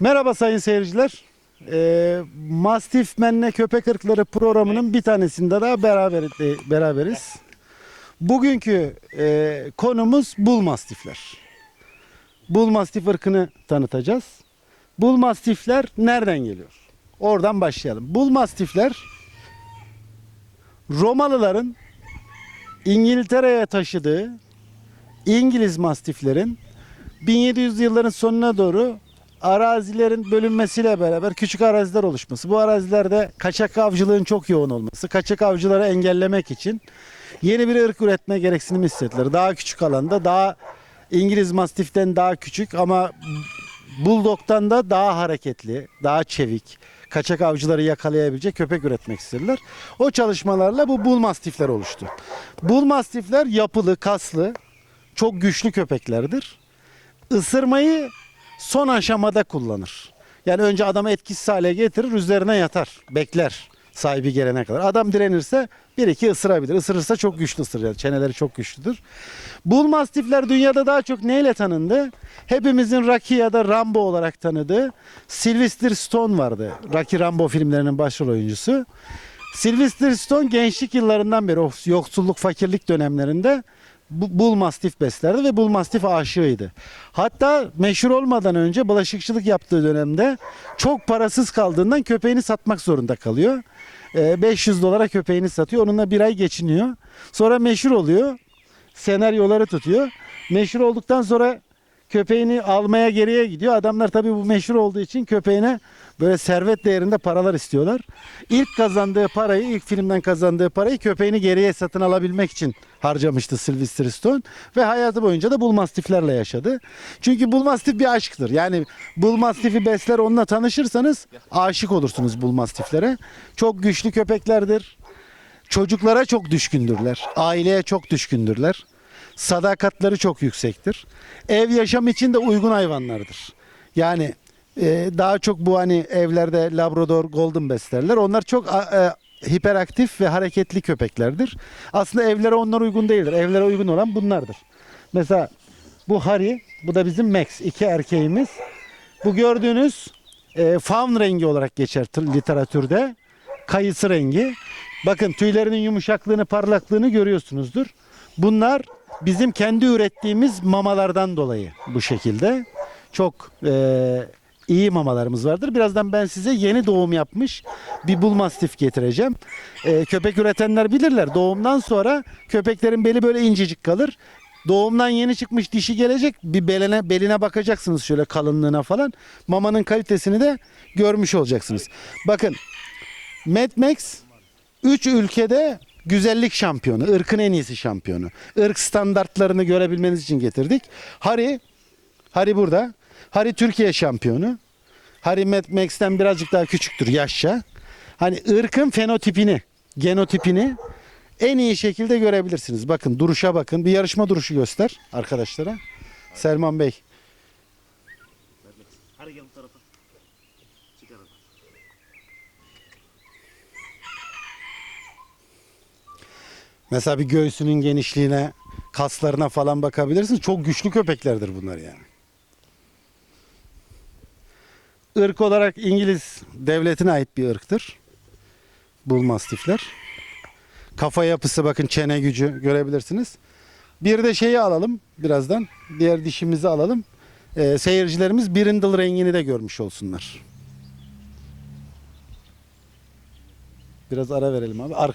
Merhaba sayın seyirciler. Ee, Mastif Menne Köpek Irkları programının bir tanesinde daha beraber, e, beraberiz. Bugünkü e, konumuz Bull Mastifler. Bull Mastif ırkını tanıtacağız. Bull Mastifler nereden geliyor? Oradan başlayalım. Bull Mastifler Romalıların İngiltere'ye taşıdığı İngiliz Mastiflerin 1700 yılların sonuna doğru arazilerin bölünmesiyle beraber küçük araziler oluşması. Bu arazilerde kaçak avcılığın çok yoğun olması. Kaçak avcıları engellemek için yeni bir ırk üretme gereksinimi hissettiler. Daha küçük alanda daha İngiliz Mastif'ten daha küçük ama Bulldog'dan da daha hareketli, daha çevik, kaçak avcıları yakalayabilecek köpek üretmek istediler. O çalışmalarla bu Bull Mastifler oluştu. Bull Mastifler yapılı, kaslı, çok güçlü köpeklerdir. Isırmayı son aşamada kullanır. Yani önce adamı etkisiz hale getirir, üzerine yatar, bekler sahibi gelene kadar. Adam direnirse bir iki ısırabilir. Isırırsa çok güçlü ısırır. Çeneleri çok güçlüdür. Bull Mastifler dünyada daha çok neyle tanındı? Hepimizin Rocky ya da Rambo olarak tanıdığı Sylvester Stone vardı. Rocky Rambo filmlerinin başrol oyuncusu. Sylvester Stone gençlik yıllarından beri o yoksulluk, fakirlik dönemlerinde bu- Bull Mastiff beslerdi ve Bull Mastiff aşığıydı. Hatta meşhur olmadan önce bulaşıkçılık yaptığı dönemde çok parasız kaldığından köpeğini satmak zorunda kalıyor. Ee, 500 dolara köpeğini satıyor. Onunla bir ay geçiniyor. Sonra meşhur oluyor. Senaryoları tutuyor. Meşhur olduktan sonra köpeğini almaya geriye gidiyor. Adamlar tabii bu meşhur olduğu için köpeğine böyle servet değerinde paralar istiyorlar. İlk kazandığı parayı, ilk filmden kazandığı parayı köpeğini geriye satın alabilmek için harcamıştı Sylvester Stone ve hayatı boyunca da Bull Mastiff'lerle yaşadı. Çünkü Bull Mastiff bir aşktır. Yani Bull Mastiff'i besler onunla tanışırsanız aşık olursunuz Bull Mastiff'lere. Çok güçlü köpeklerdir. Çocuklara çok düşkündürler. Aileye çok düşkündürler. Sadakatleri çok yüksektir. Ev yaşam için de uygun hayvanlardır. Yani e, daha çok bu hani evlerde Labrador, Golden beslerler. Onlar çok e, hiperaktif ve hareketli köpeklerdir. Aslında evlere onlar uygun değildir. Evlere uygun olan bunlardır. Mesela bu Harry, bu da bizim Max. iki erkeğimiz. Bu gördüğünüz e, fawn rengi olarak geçer literatürde. Kayısı rengi. Bakın tüylerinin yumuşaklığını, parlaklığını görüyorsunuzdur. Bunlar bizim kendi ürettiğimiz mamalardan dolayı bu şekilde. Çok e, iyi mamalarımız vardır. Birazdan ben size yeni doğum yapmış bir bull mastiff getireceğim. E, köpek üretenler bilirler. Doğumdan sonra köpeklerin beli böyle incecik kalır. Doğumdan yeni çıkmış dişi gelecek. Bir beline beline bakacaksınız şöyle kalınlığına falan. Mamanın kalitesini de görmüş olacaksınız. Bakın Mad Max 3 ülkede güzellik şampiyonu, ırkın en iyisi şampiyonu. Irk standartlarını görebilmeniz için getirdik. Harry, Harry burada. Harry Türkiye şampiyonu. Harry Mad Max'ten birazcık daha küçüktür yaşça. Hani ırkın fenotipini, genotipini en iyi şekilde görebilirsiniz. Bakın duruşa bakın. Bir yarışma duruşu göster arkadaşlara. Selman Bey. Mesela bir göğsünün genişliğine, kaslarına falan bakabilirsiniz. Çok güçlü köpeklerdir bunlar yani. Irk olarak İngiliz devletine ait bir ırktır. Bull Mastiffler. Kafa yapısı bakın çene gücü görebilirsiniz. Bir de şeyi alalım birazdan. Diğer dişimizi alalım. Ee, seyircilerimiz Brindle rengini de görmüş olsunlar. Biraz ara verelim abi. Ar-